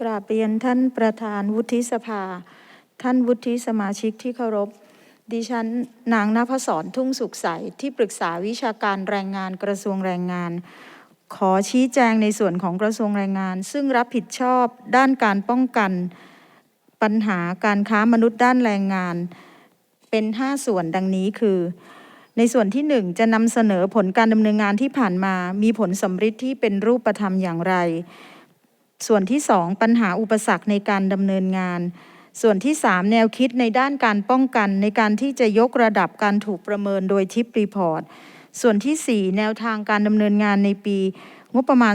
กราบเรียนท่านประธานวุฒิสภา ท่านวุฒิสมาชิกที่เคารพ ดิฉันนางนภศรทุ่งสุขใส ที่ปรึกษาวิชาการแรงงานกระทรวงแรงงาน ขอชี้แจงในส่วนของกระทรวงแรงงาน ซึ่งรับผิดชอบด้านการป้องกันปัญหาการค้ามนุษย์ด้านแรงงาน เป็น 5 ส่วนดังนี้คือ ในส่วนที่ 1 จะนำเสนอผลการดำเนินงานที่ผ่านมา มีผลสำฤทธิ์ที่เป็นรูปธรรมอย่างไร ส่วนที่ 2 ปัญหาอุปสรรคในการดำเนินงาน ส่วนที่ 3 แนวคิดในด้านการป้องกันในการที่จะยกระดับการถูกประเมินโดยทิปรีพอร์ต ส่วนที่ 4 แนวทางการดำเนินงานในปี งบประมาณ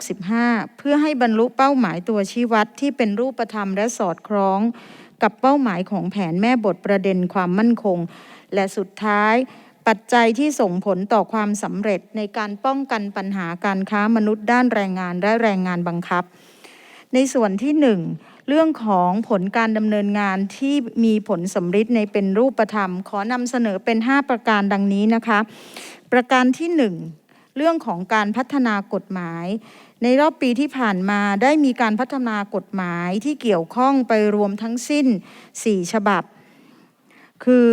2565 เพื่อให้บรรลุเป้าหมายตัวชี้วัดที่เป็นรูปธรรมและสอดคล้อง กับเป้าหมายของแผนแม่บทประเด็นความมั่นคง และสุดท้าย ปัจจัยที่ส่งผลต่อความสำเร็จในการป้องกันปัญหาการค้ามนุษย์ด้านแรงงานและแรงงานบังคับ ในส่วนที่ 1 เรื่องของผลการดำเนินงานที่มีผลสำฤทธิ์ในเป็นรูปธรรม ขอนำเสนอเป็น 5 ประการดังนี้นะคะ ประการที่ 1 เรื่องของการพัฒนากฎหมายในรอบปีที่ผ่านมาได้มีการพัฒนากฎหมายที่เกี่ยวข้องไปรวมทั้งสิ้น 4 ฉบับ คือ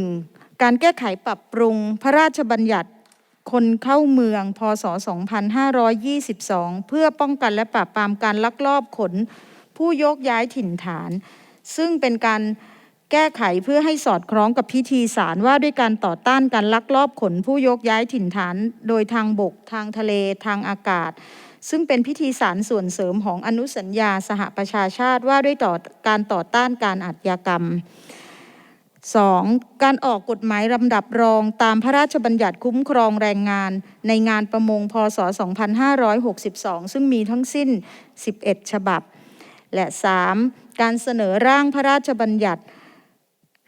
1. การแก้ไขปรับปรุงพระราชบัญญัติคนเข้าเมือง พศ 2522 เพื่อป้องกันและปราบปรามการลักลอบขน ผู้ยกย้ายถิ่นฐาน ซึ่งเป็นการแก้ไขเพื่อให้สอดคล้องกับพิธีสารว่าด้วยการต่อต้านการลักลอบขนผู้ยกย้ายถิ่นฐาน โดยทางบก ทางทะเล ทางอากาศ ซึ่งเป็นพิธีสารส่วนเสริมของอนุสัญญาสหประชาชาติว่าด้วยต่อการต่อต้านการอาชญากรรม 2. การออกกฎหมายลำดับรองตามพระราชบัญญัติคุ้มครองแรงงาน ในงานประมงพศ 2562 ซึ่งมีทั้งสิ้น 11 ฉบับ และ 3. การเสนอร่างพระราชบัญญัติ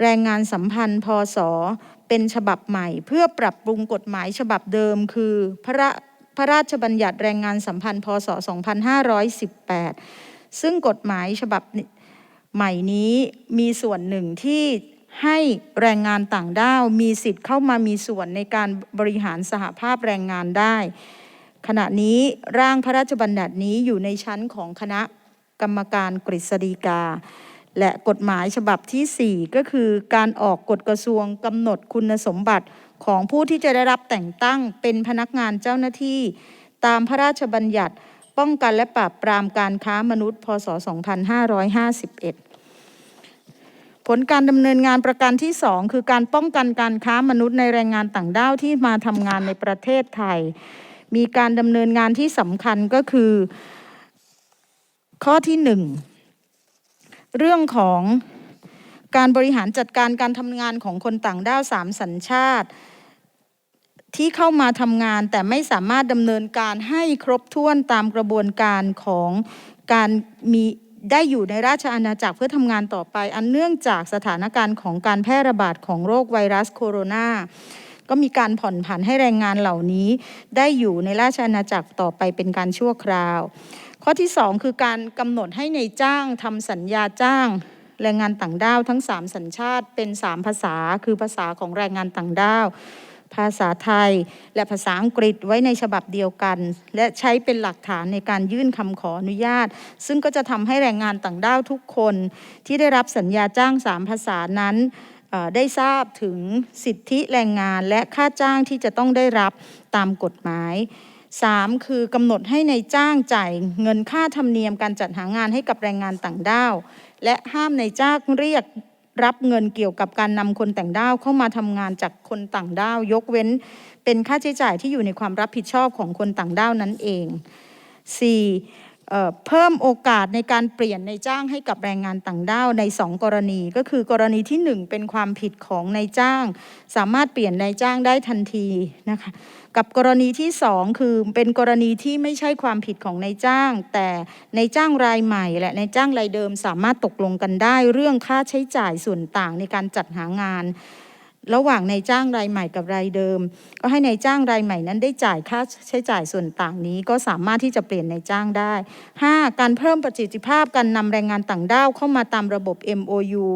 แรงงานสัมพันธ์ พศ เป็นฉบับใหม่ เพื่อปรับปรุงกฎหมายฉบับเดิม คือพระราพระราชบัญญัติแรงงานสัมพันธ์ พศ 2518 ซึ่งกฎหมายฉบับใหม่นี้มีส่วนหนึ่งที่ ให้แรงงานต่างด้าวมีสิทธิ์เข้ามามีส่วนในการบริหารสหภาพแรงงานได้ ขณะนี้ร่างพระราชบัญญัตินี้อยู่ในชั้นของคณะกรรมการกฤษฎีกา และกฎหมายฉบับที่ 4 ก็คือการออกกฎกระทรวงกำหนดคุณสมบัติของผู้ที่จะได้รับแต่งตั้งเป็นพนักงานเจ้าหน้าที่ ตามพระราชบัญญัติป้องกันและปราบปรามการค้ามนุษย์ พศ 2551 ผลการดำเนินงานประการที่ 2 คือการป้องกันการค้ามนุษย์ในแรงงานต่างด้าวที่มาทำงานในประเทศไทย มีการดำเนินงานที่สำคัญก็คือ ข้อที่ 1 เรื่องของการบริหารจัดการการทำงานของคนต่างด้าวสามสัญชาติ ที่เข้ามาทำงานแต่ไม่สามารถดำเนินการให้ครบถ้วนตามกระบวนการของการมี ได้อยู่ในราชอาณาจักรเพื่อทำงานต่อไป อันเนื่องจากสถานการณ์ของการแพร่ระบาดของโรคไวรัสโคโรนาก็มีการผ่อนผันให้แรงงานเหล่านี้ ได้อยู่ในราชอาณาจักรต่อไปเป็นการชั่วคราว ข้อที่ 2 คือการกำหนดให้ในจ้างทำสัญญาจ้าง แรงงานต่างด้าวทั้ง 3 สัญชาติเป็น 3 ภาษา คือภาษาของแรงงานต่างด้าว ภาษาไทย และภาษาอังกฤษไว้ในฉบับเดียวกัน และใช้เป็นหลักฐานในการยื่นคำขออนุญาต ซึ่งก็จะทำให้แรงงานต่างด้าวทุกคน ที่ได้รับสัญญาจ้าง3ภาษานั้นได้ทราบถึงสิทธิแรงงานและค่าจ้างที่จะต้องได้รับตามกฎหมาย 3. คือกำหนดให้ในจ้างจ่ายเงินค่าธรรมเนียมการจัดหางานให้กับแรงงานต่างด้าว และห้ามในจ้างเรียก รับเงินเกี่ยวกับการนำคนต่างด้าวเข้ามาทำงานจากคนต่างด้าว ยกเว้น เป็นค่าใช้จ่ายที่อยู่ในความรับผิดชอบของคนต่างด้าวนั้นเอง 4. เอ่เพิ่มโอกาสในการเปลี่ยนในจ้างให้กับแรงงานต่างด้าวใน 2 กรณี ก็คือกรณีที่ 1 เป็นความผิดของนายจ้าง สามารถเปลี่ยนนายจ้างได้ทันทีนะคะ กับกรณีที่ 2 คือเป็นกรณีที่ไม่ใช่ความผิดของนายจ้าง แต่นายจ้างรายใหม่ และนายจ้างรายเดิมสามารถตกลงกันได้ เรื่องค่าใช้จ่ายส่วนต่างในการจัดหางาน ระหว่างนายจ้างรายใหม่กับรายเดิม ก็ให้นายจ้างรายใหม่นั้นได้จ่ายค่าใช้จ่ายส่วนต่างนี้ ก็สามารถที่จะเปลี่ยนนายจ้างได้ 5. การเพิ่มประสิทธิภาพการนำแรงงานต่างด้าวเข้ามาตามระบบ MOU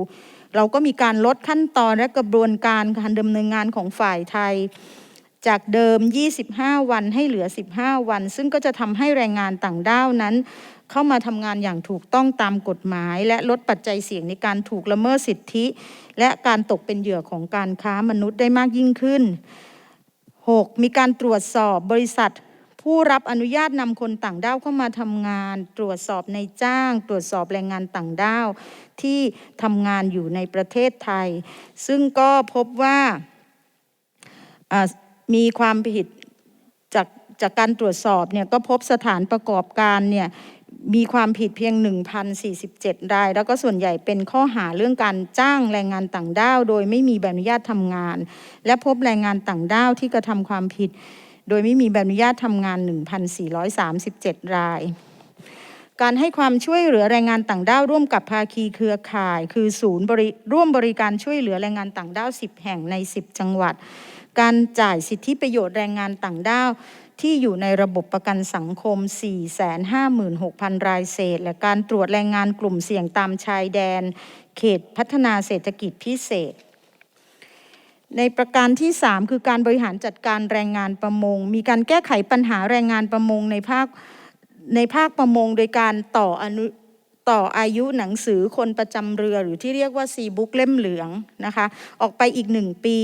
เราก็มีการลดขั้นตอนและกระบวนการการดำเนินงานของฝ่ายไทย จากเดิม 25 วันให้เหลือ 15 วัน ซึ่งก็จะทำให้แรงงานต่างด้าวนั้น เข้ามาทำงานอย่างถูกต้องตามกฎหมาย และลดปัจจัยเสี่ยงในการถูกละเมิดสิทธิ และการตกเป็นเหยื่อของการค้ามนุษย์ได้มากยิ่งขึ้น 6. มีการตรวจสอบบริษัท ผู้รับอนุญาตนำคนต่างด้าวเข้ามาทำงาน ตรวจสอบในจ้าง ตรวจสอบแรงงานต่างด้าว ที่ทำงานอยู่ในประเทศไทย ซึ่งก็พบว่าอ่า มีความผิดจากจากการตรวจสอบเนี่ยก็พบสถานประกอบการเนี่ยมีความผิดเพียง 1,047 ราย แล้วก็ส่วนใหญ่เป็นข้อหาเรื่องการจ้างแรงงานต่างด้าว โดยไม่มีใบอนุญาตทำงาน และพบแรงงานต่างด้าวที่กระทำความผิด โดยไม่มีใบอนุญาตทำงาน 1,437 ราย การให้ความช่วยเหลือแรงงานต่างด้าวร่วมกับภาคีเครือข่าย คือศูนย์บริร่วมบริการช่วยเหลือแรงงานต่างด้าว 10 แห่งใน 10 จังหวัด การจ่ายสิทธิประโยชน์แรงงานต่างด้าวที่อยู่ในระบบประกันสังคม 456,000 รายเศษ และการตรวจแรงงานกลุ่มเสี่ยงตามชายแดน เขตพัฒนาเศรษฐกิจพิเศษ ในประการที่ 3 คือการบริหารจัดการแรงงานประมง มีการแก้ไขปัญหาแรงงานประมงในภาค ในภาคประมงโดยการต่ออนุต่ออายุหนังสือคนประจำเรือหรือที่เรียกว่าซีบุ๊กเล่มเหลืองนะคะออกไปอีกหนึ่งปี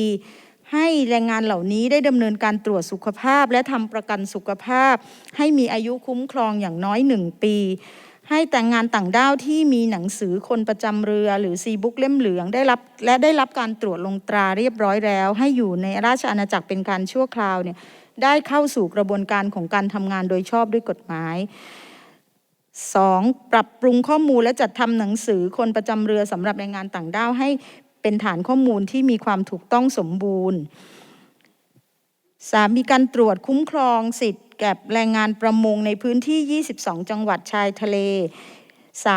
ให้แรงงานเหล่านี้ได้ดำเนินการตรวจสุขภาพ และทำประกันสุขภาพ ให้มีอายุคุ้มครองอย่างน้อยหนึ่งปี ให้แต่งงานต่างด้าวที่มีหนังสือคนประจำเรือ หรือซีบุ๊กเล่มเหลืองได้รับและได้รับการตรวจลงตราเรียบร้อยแล้ว ให้อยู่ในราชอาณาจักรเป็นการชั่วคราวเนี่ย ได้เข้าสู่กระบวนการของการทำงานโดยชอบด้วยกฎหมาย 2. ปรับปรุงข้อมูลและจัดทำหนังสือคนประจำเรือสำหรับแรงงานต่างด้าวให้เป็นฐานข้อมูลที่มีความถูกต้องสมบูรณ์ 3. มีการตรวจคุ้มครองสิทธิ์แก่แรงงานประมงในพื้นที่ 22 จังหวัดชายทะเล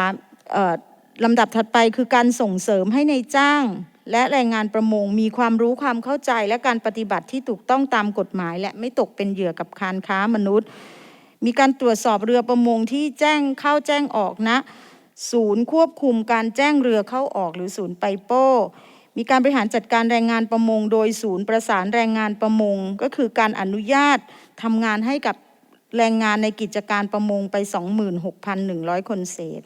3. ลำดับถัดไปคือการส่งเสริมให้ในจ้าง และแรงงานประมงมีความรู้ความเข้าใจและการปฏิบัติที่ถูกต้องตามกฎหมาย และไม่ตกเป็นเหยื่อกับการค้ามนุษย์ มีการตรวจสอบเรือประมงที่แจ้งเข้าแจ้งออกนะ ศูนย์ควบคุมการแจ้งเรือเข้าออกหรือศูนย์ไปโป้ มีการบริหารจัดการแรงงานประมง โดยศูนย์ประสานแรงงานประมง ก็คือการอนุญาตทำงานให้กับแรงงานในกิจการประมงไป 26,100 คนเศษ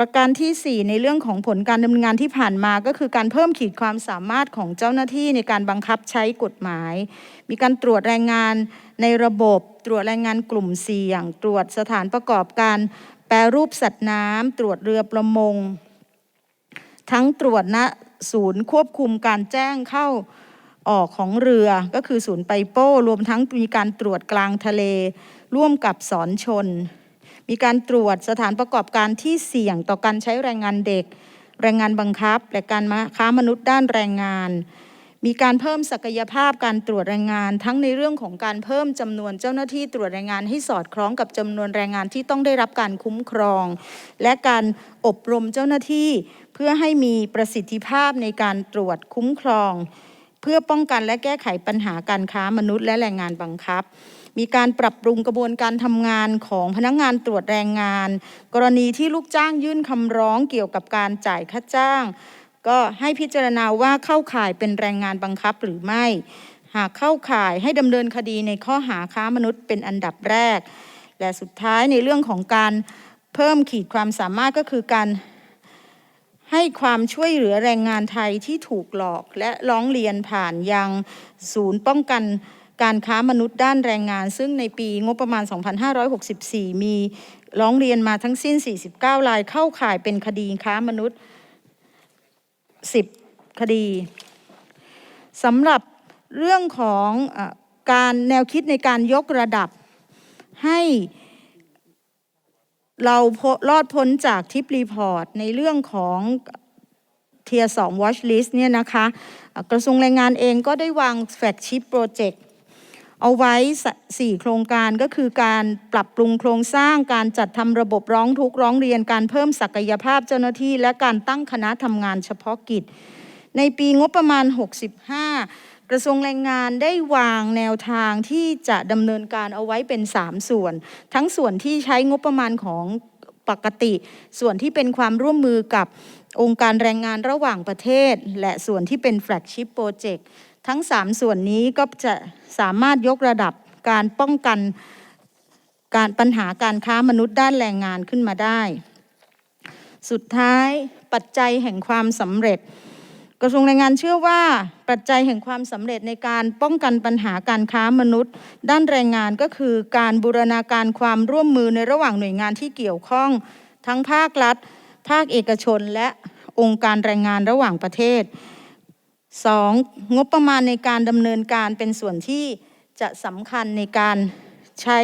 ประการที่ 4 ในเรื่องของผลการดำเนินงานที่ผ่านมาก็คือการเพิ่มขีดความสามารถของเจ้าหน้าที่ในการบังคับใช้กฎหมาย มีการตรวจแรงงานในระบบ ตรวจแรงงานกลุ่มเสี่ยง ตรวจสถานประกอบการ แปรรูปสัตว์น้ำตรวจเรือประมง ทั้งตรวจณศูนย์ควบคุมการแจ้งเข้าออกของเรือก็คือศูนย์ไปโป้ รวมทั้งมีการตรวจกลางทะเล ร่วมกับสอนชน มีการตรวจสถานประกอบการที่เสี่ยงต่อการใช้แรงงานเด็ก แรงงานบังคับ และการค้ามนุษย์ด้านแรงงาน มีการเพิ่มศักยภาพการตรวจแรงงาน ทั้งในเรื่องของการเพิ่มจำนวนเจ้าหน้าที่ตรวจแรงงานให้สอดคล้องกับจำนวนแรงงานที่ต้องได้รับการคุ้มครอง และการอบรมเจ้าหน้าที่ เพื่อให้มีประสิทธิภาพในการตรวจคุ้มครอง เพื่อป้องกันและแก้ไขปัญหาการค้ามนุษย์และแรงงานบังคับ มีการปรับปรุงกระบวนการทำงานของพนักงานตรวจแรงงาน กรณีที่ลูกจ้างยื่นคำร้องเกี่ยวกับการจ่ายค่าจ้าง ก็ให้พิจารณาว่าเข้าข่ายเป็นแรงงานบังคับหรือไม่ หากเข้าข่ายให้ดำเนินคดีในข้อหาค้ามนุษย์เป็นอันดับแรก และสุดท้ายในเรื่องของการเพิ่มขีดความสามารถก็คือการให้ความช่วยเหลือแรงงานไทยที่ถูกหลอกและร้องเรียนผ่านยังศูนย์ป้องกัน การค้ามนุษย์ด้านแรงงาน ซึ่งในปีงบประมาณ 2564 มีร้องเรียนมาทั้งสิ้น 49 รายเข้าข่ายเป็นคดีค้ามนุษย์ 10 คดีสำหรับเรื่องของอการแนวคิดในการยกระดับให้เราพ้นรอดพ้นจากทิปรีพอร์ตในเรื่องของเทียสอง watch list เนี่ยนะคะ กระทรวงแรงงานเองก็ได้วางแฟกชิปโปรเจกต์ เอาไว้สี่โครงการก็คือการปรับปรุงโครงสร้าง การจัดทำระบบร้องทุกร้องเรียน การเพิ่มศักยภาพเจ้าหน้าที่ และการตั้งคณะทำงานเฉพาะกิจ ในปีงบประมาณ 65 กระทรวงแรงงานได้วางแนวทางที่จะดำเนินการเอาไว้เป็น 3 ส่วน ทั้งส่วนที่ใช้งบประมาณของปกติ ส่วนที่เป็นความร่วมมือกับองค์การแรงงานระหว่างประเทศ และส่วนที่เป็นแฟลกชิพโปรเจกต์ ทั้ง 3 ส่วนนี้ก็จะสามารถยกระดับการป้องกันการปัญหาการค้ามนุษย์ด้านแรงงานขึ้นมาได้ สุดท้ายปัจจัยแห่งความสำเร็จ กระทรวงแรงงานเชื่อว่าปัจจัยแห่งความสำเร็จในการป้องกันปัญหาการค้ามนุษย์ ด้านแรงงานก็คือการบูรณาการความร่วมมือในระหว่างหน่วยงานที่เกี่ยวข้อง ทั้งภาครัฐ ภาคเอกชน และองค์การแรงงานระหว่างประเทศ 2. งบประมาณในการดำเนินการเป็นส่วนที่จะสำคัญในการใช้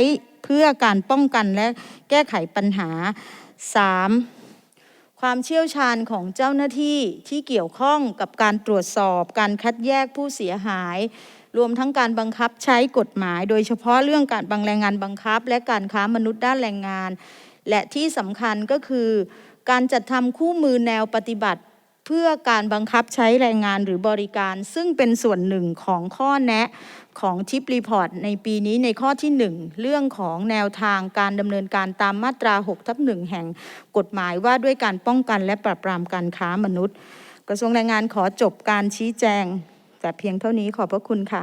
เพื่อการป้องกันและแก้ไขปัญหา 3. ความเชี่ยวชาญของเจ้าหน้าที่ที่เกี่ยวข้องกับการตรวจสอบการคัดแยกผู้เสียหาย รวมทั้งการบังคับใช้กฎหมาย โดยเฉพาะเรื่องการบังแรงงานบังคับ และการค้ามนุษย์ด้านแรงงาน และที่สำคัญก็คือ การจัดทำคู่มือแนวปฏิบัติ เพื่อการบังคับใช้แรงงานหรือบริการ ซึ่งเป็นส่วนหนึ่งของข้อแนะของทิปรีพอร์ตในปีนี้ในข้อที่ 1 เรื่องของแนวทางการดำเนินการตามมาตรา6ทับหนึ่งแห่งกฎหมายว่าด้วยการป้องกันและปราบปรามการค้ามนุษย์ กระทรวงแรงงานขอจบการชี้แจง แต่เพียงเท่านี้ขอบพระคุณค่ะ